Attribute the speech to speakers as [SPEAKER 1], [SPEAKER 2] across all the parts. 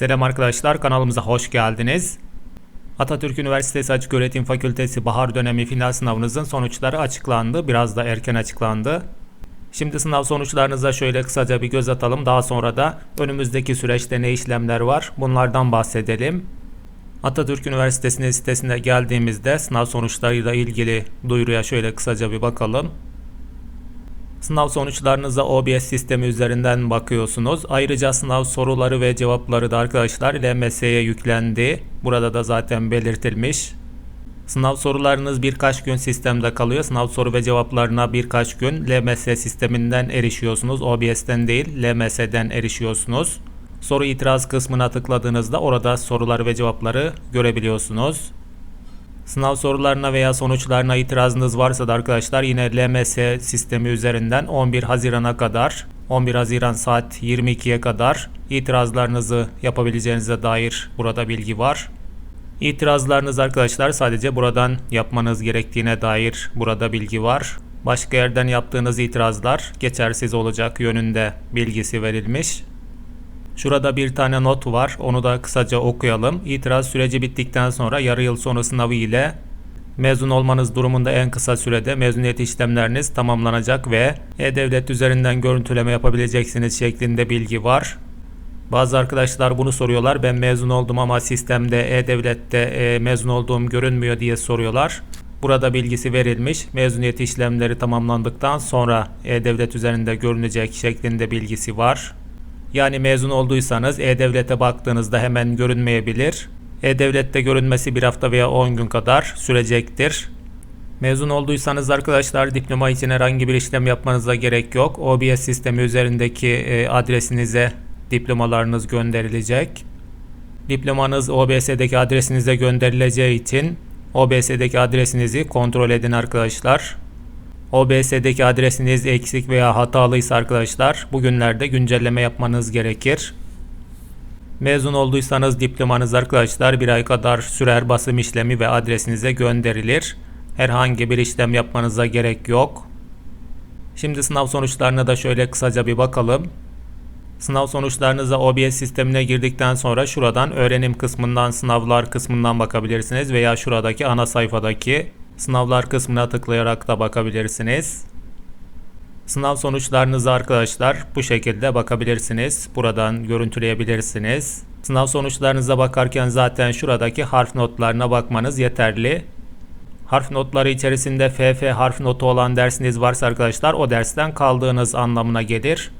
[SPEAKER 1] Selam arkadaşlar kanalımıza hoş geldiniz. Atatürk Üniversitesi Açıköğretim Fakültesi bahar dönemi final sınavınızın sonuçları açıklandı. Biraz da erken açıklandı. Şimdi sınav sonuçlarınıza şöyle kısaca bir göz atalım. Daha sonra da önümüzdeki süreçte ne işlemler var bunlardan bahsedelim. Atatürk Üniversitesi'nin sitesine geldiğimizde sınav sonuçlarıyla ilgili duyuruya şöyle kısaca bir bakalım. Sınav sonuçlarınıza OBS sistemi üzerinden bakıyorsunuz. Ayrıca sınav soruları ve cevapları da arkadaşlar LMS'ye yüklendi. Burada da zaten belirtilmiş. Sınav sorularınız birkaç gün sistemde kalıyor. Sınav soru ve cevaplarına birkaç gün LMS sisteminden erişiyorsunuz. OBS'ten değil LMS'den erişiyorsunuz. Soru itiraz kısmına tıkladığınızda orada soruları ve cevapları görebiliyorsunuz. Sınav sorularına veya sonuçlarına itirazınız varsa da arkadaşlar yine LMS sistemi üzerinden 11 Haziran'a kadar 11 Haziran saat 22'ye kadar itirazlarınızı yapabileceğinize dair burada bilgi var. İtirazlarınız arkadaşlar sadece buradan yapmanız gerektiğine dair burada bilgi var. Başka yerden yaptığınız itirazlar geçersiz olacak yönünde bilgisi verilmiş. Şurada bir tane not var. Onu da kısaca okuyalım. İtiraz süreci bittikten sonra yarı yıl sonu sınavı ile mezun olmanız durumunda en kısa sürede mezuniyet işlemleriniz tamamlanacak ve e-devlet üzerinden görüntüleme yapabileceksiniz şeklinde bilgi var. Bazı arkadaşlar bunu soruyorlar. Ben mezun oldum ama sistemde e-devlette e, mezun olduğum görünmüyor diye soruyorlar. Burada bilgisi verilmiş. Mezuniyet işlemleri tamamlandıktan sonra e-devlet üzerinde görünecek şeklinde bilgisi var. Yani mezun olduysanız E-Devlet'e baktığınızda hemen görünmeyebilir. E-Devlet'te görünmesi bir hafta veya 10 gün kadar sürecektir. Mezun olduysanız arkadaşlar diploma için herhangi bir işlem yapmanıza gerek yok. OBS sistemi üzerindeki e, adresinize diplomalarınız gönderilecek. Diplomanız OBS'deki adresinize gönderileceği için OBS'deki adresinizi kontrol edin arkadaşlar. OBS'deki adresiniz eksik veya hatalıysa arkadaşlar bugünlerde güncelleme yapmanız gerekir. Mezun olduysanız diplomanız arkadaşlar bir ay kadar sürer basım işlemi ve adresinize gönderilir. Herhangi bir işlem yapmanıza gerek yok. Şimdi sınav sonuçlarına da şöyle kısaca bir bakalım. Sınav sonuçlarınıza OBS sistemine girdikten sonra şuradan öğrenim kısmından sınavlar kısmından bakabilirsiniz veya şuradaki ana sayfadaki Sınavlar kısmına tıklayarak da bakabilirsiniz. Sınav sonuçlarınızı arkadaşlar bu şekilde bakabilirsiniz. Buradan görüntüleyebilirsiniz. Sınav sonuçlarınıza bakarken zaten şuradaki harf notlarına bakmanız yeterli. Harf notları içerisinde FF harf notu olan dersiniz varsa arkadaşlar o dersten kaldığınız anlamına gelir.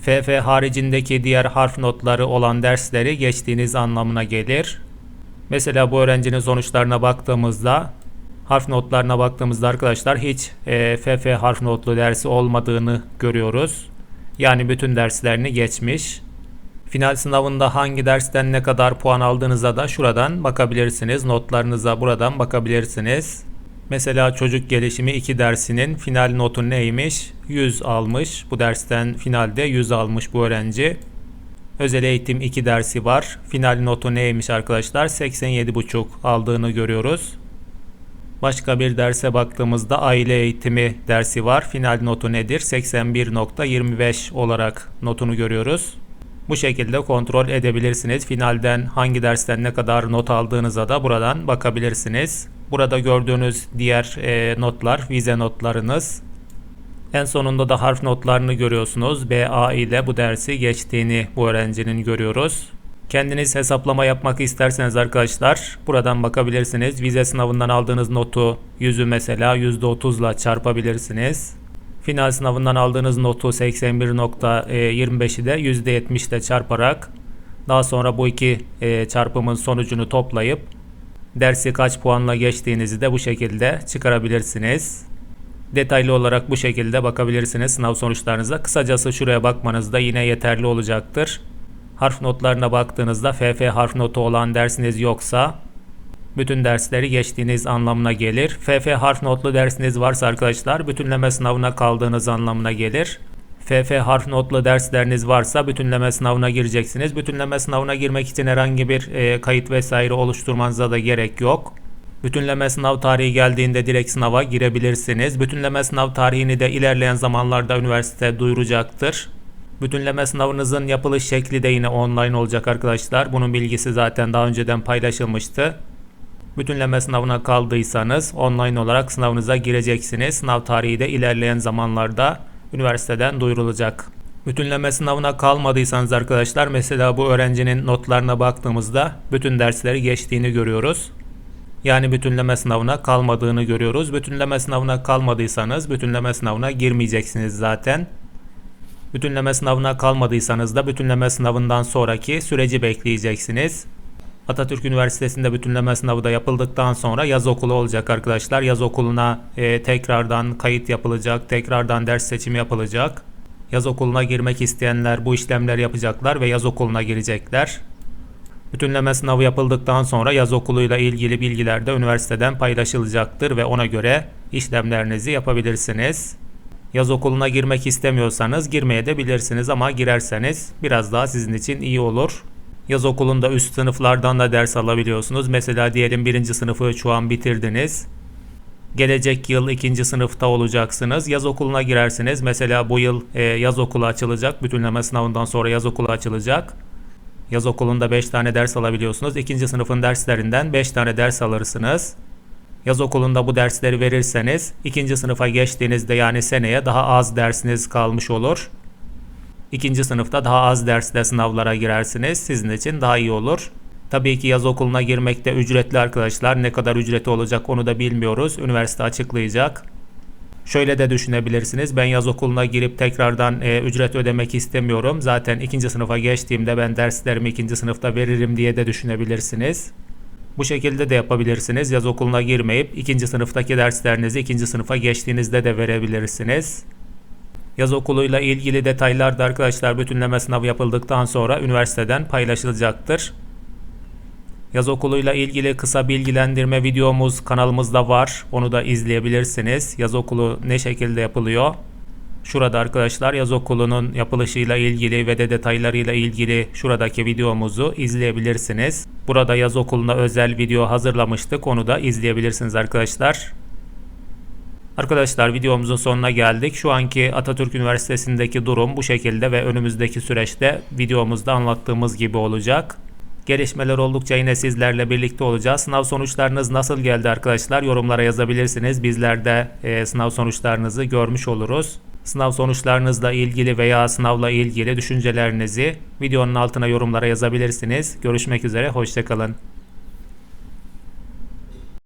[SPEAKER 1] FF haricindeki diğer harf notları olan dersleri geçtiğiniz anlamına gelir. Mesela bu öğrencinin sonuçlarına baktığımızda harf notlarına baktığımızda arkadaşlar hiç e, FF harf notlu dersi olmadığını görüyoruz. Yani bütün derslerini geçmiş. Final sınavında hangi dersten ne kadar puan aldığınıza da şuradan bakabilirsiniz. Notlarınıza buradan bakabilirsiniz. Mesela çocuk gelişimi 2 dersinin final notu neymiş? 100 almış. Bu dersten finalde 100 almış bu öğrenci. Özel eğitim 2 dersi var. Final notu neymiş arkadaşlar? 87,5 aldığını görüyoruz. Başka bir derse baktığımızda aile eğitimi dersi var. Final notu nedir? 81.25 olarak notunu görüyoruz. Bu şekilde kontrol edebilirsiniz. Finalden hangi dersten ne kadar not aldığınıza da buradan bakabilirsiniz. Burada gördüğünüz diğer e, notlar vize notlarınız. En sonunda da harf notlarını görüyorsunuz. BA ile bu dersi geçtiğini bu öğrencinin görüyoruz. Kendiniz hesaplama yapmak isterseniz arkadaşlar buradan bakabilirsiniz. Vize sınavından aldığınız notu yüzü mesela %30 ile çarpabilirsiniz. Final sınavından aldığınız notu 81.25'i de %70 ile çarparak daha sonra bu iki e, çarpımın sonucunu toplayıp dersi kaç puanla geçtiğinizi de bu şekilde çıkarabilirsiniz. Detaylı olarak bu şekilde bakabilirsiniz sınav sonuçlarınıza. Kısacası şuraya bakmanız da yine yeterli olacaktır. Harf notlarına baktığınızda FF harf notu olan dersiniz yoksa bütün dersleri geçtiğiniz anlamına gelir. FF harf notlu dersiniz varsa arkadaşlar bütünleme sınavına kaldığınız anlamına gelir. FF harf notlu dersleriniz varsa bütünleme sınavına gireceksiniz. Bütünleme sınavına girmek için herhangi bir e, kayıt vesaire oluşturmanıza da gerek yok. Bütünleme sınav tarihi geldiğinde direkt sınava girebilirsiniz. Bütünleme sınav tarihini de ilerleyen zamanlarda üniversite duyuracaktır. Bütünleme sınavınızın yapılış şekli de yine online olacak arkadaşlar. Bunun bilgisi zaten daha önceden paylaşılmıştı. Bütünleme sınavına kaldıysanız online olarak sınavınıza gireceksiniz. Sınav tarihi de ilerleyen zamanlarda üniversiteden duyurulacak. Bütünleme sınavına kalmadıysanız arkadaşlar mesela bu öğrencinin notlarına baktığımızda bütün dersleri geçtiğini görüyoruz. Yani bütünleme sınavına kalmadığını görüyoruz. Bütünleme sınavına kalmadıysanız bütünleme sınavına girmeyeceksiniz zaten. Bütünleme sınavına kalmadıysanız da bütünleme sınavından sonraki süreci bekleyeceksiniz. Atatürk Üniversitesi'nde bütünleme sınavı da yapıldıktan sonra yaz okulu olacak arkadaşlar. Yaz okuluna e, tekrardan kayıt yapılacak, tekrardan ders seçimi yapılacak. Yaz okuluna girmek isteyenler bu işlemler yapacaklar ve yaz okuluna girecekler. Bütünleme sınavı yapıldıktan sonra yaz okuluyla ilgili bilgiler de üniversiteden paylaşılacaktır ve ona göre işlemlerinizi yapabilirsiniz. Yaz okuluna girmek istemiyorsanız girmeye de bilirsiniz ama girerseniz biraz daha sizin için iyi olur. Yaz okulunda üst sınıflardan da ders alabiliyorsunuz. Mesela diyelim birinci sınıfı şu an bitirdiniz. Gelecek yıl ikinci sınıfta olacaksınız. Yaz okuluna girersiniz. Mesela bu yıl e, yaz okulu açılacak. Bütünleme sınavından sonra yaz okulu açılacak. Yaz okulunda 5 tane ders alabiliyorsunuz. İkinci sınıfın derslerinden 5 tane ders alırsınız. Yaz okulunda bu dersleri verirseniz ikinci sınıfa geçtiğinizde yani seneye daha az dersiniz kalmış olur. İkinci sınıfta daha az dersle sınavlara girersiniz. Sizin için daha iyi olur. Tabii ki yaz okuluna girmek de ücretli arkadaşlar. Ne kadar ücreti olacak onu da bilmiyoruz. Üniversite açıklayacak. Şöyle de düşünebilirsiniz. Ben yaz okuluna girip tekrardan e, ücret ödemek istemiyorum. Zaten ikinci sınıfa geçtiğimde ben derslerimi ikinci sınıfta veririm diye de düşünebilirsiniz. Bu şekilde de yapabilirsiniz. Yaz okuluna girmeyip ikinci sınıftaki derslerinizi ikinci sınıfa geçtiğinizde de verebilirsiniz. Yaz okuluyla ilgili detaylar da arkadaşlar bütünleme sınavı yapıldıktan sonra üniversiteden paylaşılacaktır. Yaz okuluyla ilgili kısa bilgilendirme videomuz kanalımızda var. Onu da izleyebilirsiniz. Yaz okulu ne şekilde yapılıyor? Şurada arkadaşlar yaz okulunun yapılışıyla ilgili ve de detaylarıyla ilgili şuradaki videomuzu izleyebilirsiniz. Burada yaz okuluna özel video hazırlamıştık. Onu da izleyebilirsiniz arkadaşlar. Arkadaşlar videomuzun sonuna geldik. Şu anki Atatürk Üniversitesi'ndeki durum bu şekilde ve önümüzdeki süreçte videomuzda anlattığımız gibi olacak. Gelişmeler oldukça yine sizlerle birlikte olacağız. Sınav sonuçlarınız nasıl geldi arkadaşlar? Yorumlara yazabilirsiniz. Bizler de e, sınav sonuçlarınızı görmüş oluruz. Sınav sonuçlarınızla ilgili veya sınavla ilgili düşüncelerinizi videonun altına yorumlara yazabilirsiniz. Görüşmek üzere, hoşçakalın.